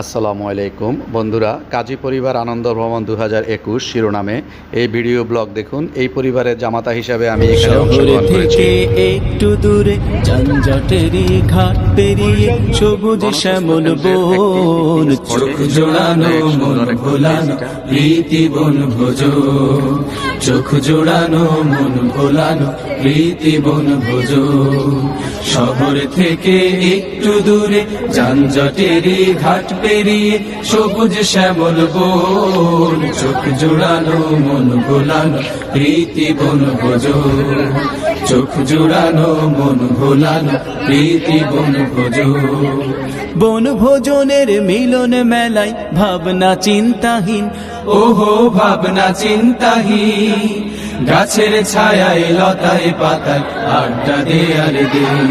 আসসালামু আলাইকুম। বন্ধুরা কাজী পরিবার আনন্দ ভ্রমণ দু হাজার একুশ শিরোনামে এই ভিডিও ব্লগ দেখুন। এই পরিবারের জামাতা হিসাবে আমি এখানে শহর অংশগ্রহণ করেছি। থেকে একটু দূরে যানজটেরই ঘাট পেরিয়ে সবুজ শ্যামল বন চোখ জোড়ানো মন ভোলানো প্রীতি বন ভোজ। চোখ জোড়ানো মন ভোলানো প্রীতি বন ভোজ। শহর থেকে একটু দূরে যানজটেরই ঘাট পেরিয়ে সবুজ শ্যামল বন চোখ জোড়ানো মন ভোলানো প্রীতি বন ভোজ চোখ জোড়ানো মন ভোলানো প্রীতি বন ভোজ বন ভোজনের মিলন মেলায় ভাবনা চিন্তাহীন, ওহো ভাবনা চিন্তাহীন। গাছের ছায়ায় লতায় পাতায় আড্ডা দেয়ার দিন।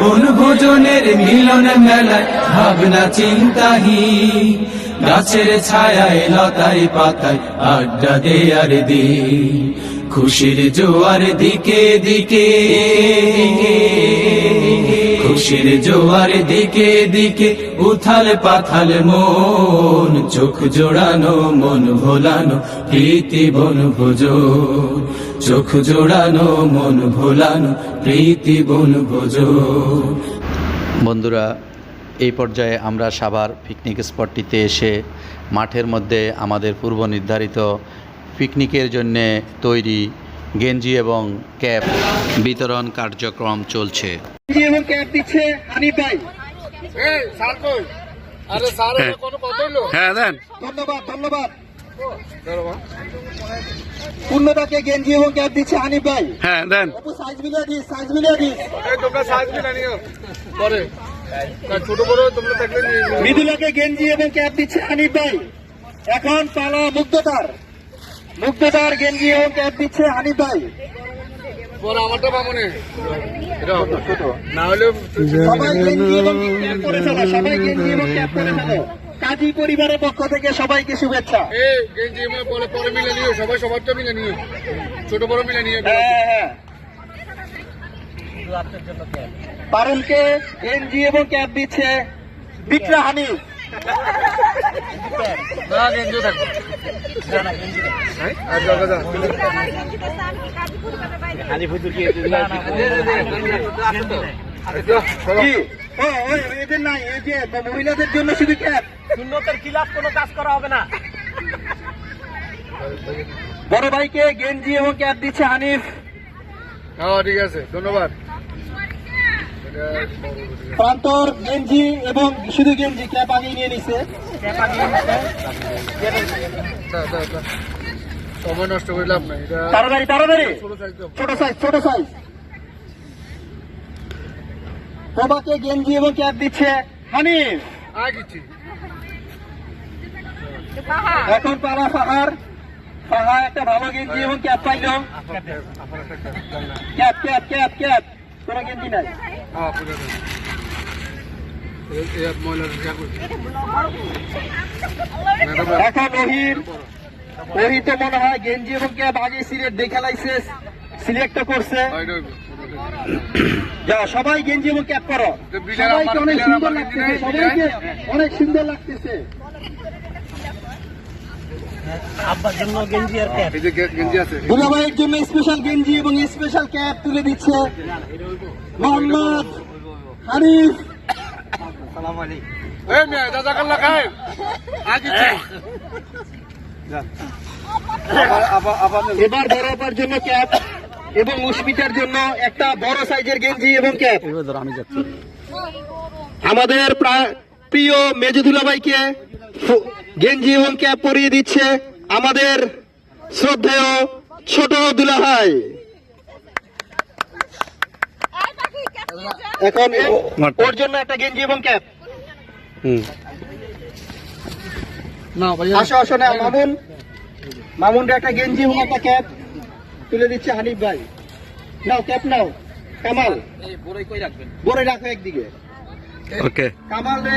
বন ভোজনের মিলন মেলায় ভাবনা চিন্তাহীন। গাছের ছায়ায় লতায় পাতায় আড্ডা দেয়ার দিন। খুশির জোয়ার দিকে দিকে। খুশির জোয়ার দিকে দিকে উথাল পাথাল মন, চোখ জোড়ানো, মন ভোলানো, প্রীতি বন ভোজ চোখ জোড়ানো, মন ভোলানো, প্রীতি বন ভোজ বন্ধুরা, এই পর্যায়ে আমরা সাভার পিকনিক স্পটটিতে এসে মাঠের মধ্যে আমাদের পূর্ব নির্ধারিত পিকনিকের জন্যে তৈরি গেঞ্জি এবং ক্যাপ বিতরণ কার্যক্রম চলছে। এবং ক্যাপ দিচ্ছে হানিফ ভাই। হ্যাঁ। দেন। ধন্যবাদ ধন্যবাদ। পূর্ণতাকে গেঞ্জি এবং ক্যাপ দিচ্ছে হানিফ ভাই। হ্যাঁ দেন। অপু সাইজ মিলিয়ে দিস সাইজ মিলিয়ে দিস। তোমরা সাইজ মিলা নিও। পরে। ছোট বড় তোমরা থাকলে মৃদুলাকে গেঞ্জি এবং ক্যাপ দিচ্ছে হানিফ ভাই। এখন পালা মুগ্ধতার মুগ্ধতার গেঞ্জি এবং ক্যাপ দিচ্ছে হানিফ ভাই। আমারটা বামনে না হলে সবাই গেঞ্জি এবং ক্যাপ করে ফেলো সবাই গেঞ্জি এবং ক্যাপ করে ফেলো। কাজী পরিবারের পক্ষ থেকে সবাইকে শুভেচ্ছা। পরে পরে মিলে নিও সবাই সবারটা মিলে নিও। ছোট বড় মিলে নিও। হ্যাঁ হ্যাঁ পারুলকে গেঞ্জি এবং ক্যাপ দিচ্ছে বিক্রা হানিফ। মহিলাদের জন্য শুধু ক্যাপ শূন্যতের খিলাফ কোনো কাজ করা হবে না বড় ভাইকে গেঞ্জি এবং ক্যাপ দিচ্ছে হানিফ। হ্যাঁ ঠিক আছে, ধন্যবাদ। প্রান্তর গেঞ্জি এবং শুধু গেঞ্জি ক্যাপ আগে নিয়ে নিছে। যা, যা, যা। সময় নষ্ট করে লাভ নাই। তাড়াতাড়ি তাড়াতাড়ি। ছোট সাইজ ছোট সাইজ গেঞ্জি এবং ক্যাপ দিচ্ছে হানিফ। এখন পালা ফাহার ফাহা একটা ভালো গেঞ্জি এবং cap pile. Cap cap cap cap. নাই হ্যাঁ এখন। রহির মনে হয় গেঞ্জি এবং ক্যাপ আগে সিলেক্ট দেখে লাইছে সিলেক্ট করছে। যা সবাই গেঞ্জি এবং ক্যাপ করো সবাইকে অনেক সুন্দর লাগতেছে সবাইকে অনেক সুন্দর লাগতেছে। আব্বার জন্য গেঞ্জি আর ক্যাপ এই যে গেঞ্জি আছে। দুলাভাইয়ের জন্য স্পেশাল গেঞ্জি এবং স্পেশাল ক্যাপ তুলে দিচ্ছে। মোহাম্মদ হানিফ এই মেয়ে দাদা কাল্লা খায় আয় এবার বড়পার জন্য ক্যাপ এবং মুশমিতার জন্য একটা বড় সাইজের গেঞ্জি এবং ক্যাপ আমি যাচ্ছি আমাদের প্রা- প্রিয় মেজুদুলা ভাইকে গেঞ্জি এবং ক্যাপ পরিয়ে দিচ্ছে আমাদের শ্রদ্ধেয় ছোট দুলা ভাই এখন ওর জন্য একটা গেঞ্জি এবং ক্যাপ আসো আসো না মামুন। মামুনরা একটা গেঞ্জি এবং একটা ক্যাপ তুলে দিচ্ছে হানিফ ভাই। নাও ক্যাপ নাও। কামাল। বড়ই রাখো একদিকে। ওকে। কামাল রে